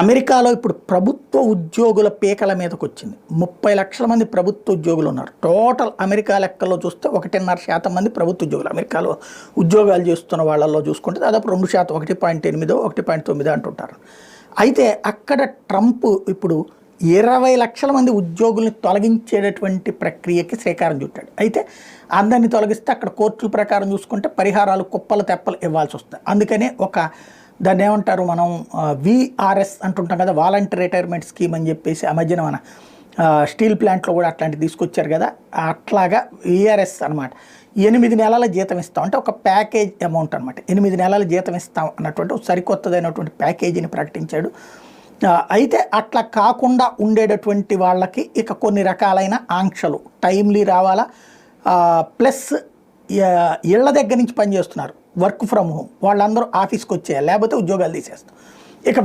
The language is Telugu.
అమెరికాలో ఇప్పుడు ప్రభుత్వ ఉద్యోగుల పీకల మీదకి వచ్చింది ముప్పై లక్షల మంది ప్రభుత్వ ఉద్యోగులు ఉన్నారు. టోటల్ అమెరికా లెక్కల్లో చూస్తే ఒకటిన్నర శాతం మంది ప్రభుత్వ ఉద్యోగులు. అమెరికాలో ఉద్యోగాలు చేస్తున్న వాళ్ళల్లో చూసుకుంటే దాదాపు రెండు శాతం ఒకటి పాయింట్ ఎనిమిదో ఒకటి పాయింట్ తొమ్మిదో అంటుంటారు. అయితే అక్కడ ట్రంప్ ఇప్పుడు ఇరవై లక్షల మంది ఉద్యోగుల్ని తొలగించేటటువంటి ప్రక్రియకి శ్రీకారం చుట్టాడు. అయితే అందరిని తొలగిస్తే అక్కడ కోర్టుల ప్రకారం చూసుకుంటే పరిహారాలు కుప్పలు తెప్పలు ఇవ్వాల్సి వస్తుంది. అందుకనే ఒక దాన్ని ఏమంటారు మనం విఆర్ఎస్ అంటుంటాం కదా వాలంటీర్ రిటైర్మెంట్ స్కీమ్ అని చెప్పేసి ఆ మధ్యన మన స్టీల్ ప్లాంట్లో కూడా అట్లాంటివి తీసుకొచ్చారు కదా అట్లాగా విఆర్ఎస్ అనమాట ఎనిమిది నెలల జీతం ఇస్తాం. అంటే ఒక ప్యాకేజ్ అమౌంట్ అనమాట ఎనిమిది నెలల జీతం ఇస్తాం అన్నటువంటి సరికొత్తదైనటువంటి ప్యాకేజీని ప్రకటించాడు. అయితే అట్లా కాకుండా ఉండేటటువంటి వాళ్ళకి ఇక కొన్ని రకాలైన ఆంక్షలు టైమ్లీ రావాలా? ప్లస్ ఇళ్ళ దగ్గర నుంచి పనిచేస్తున్నారు. Work from home. వాళ్ళందరూ ఆఫీస్కి వచ్చేయాలి లేకపోతే ఉద్యోగాలు తీసేస్తాం. ఇక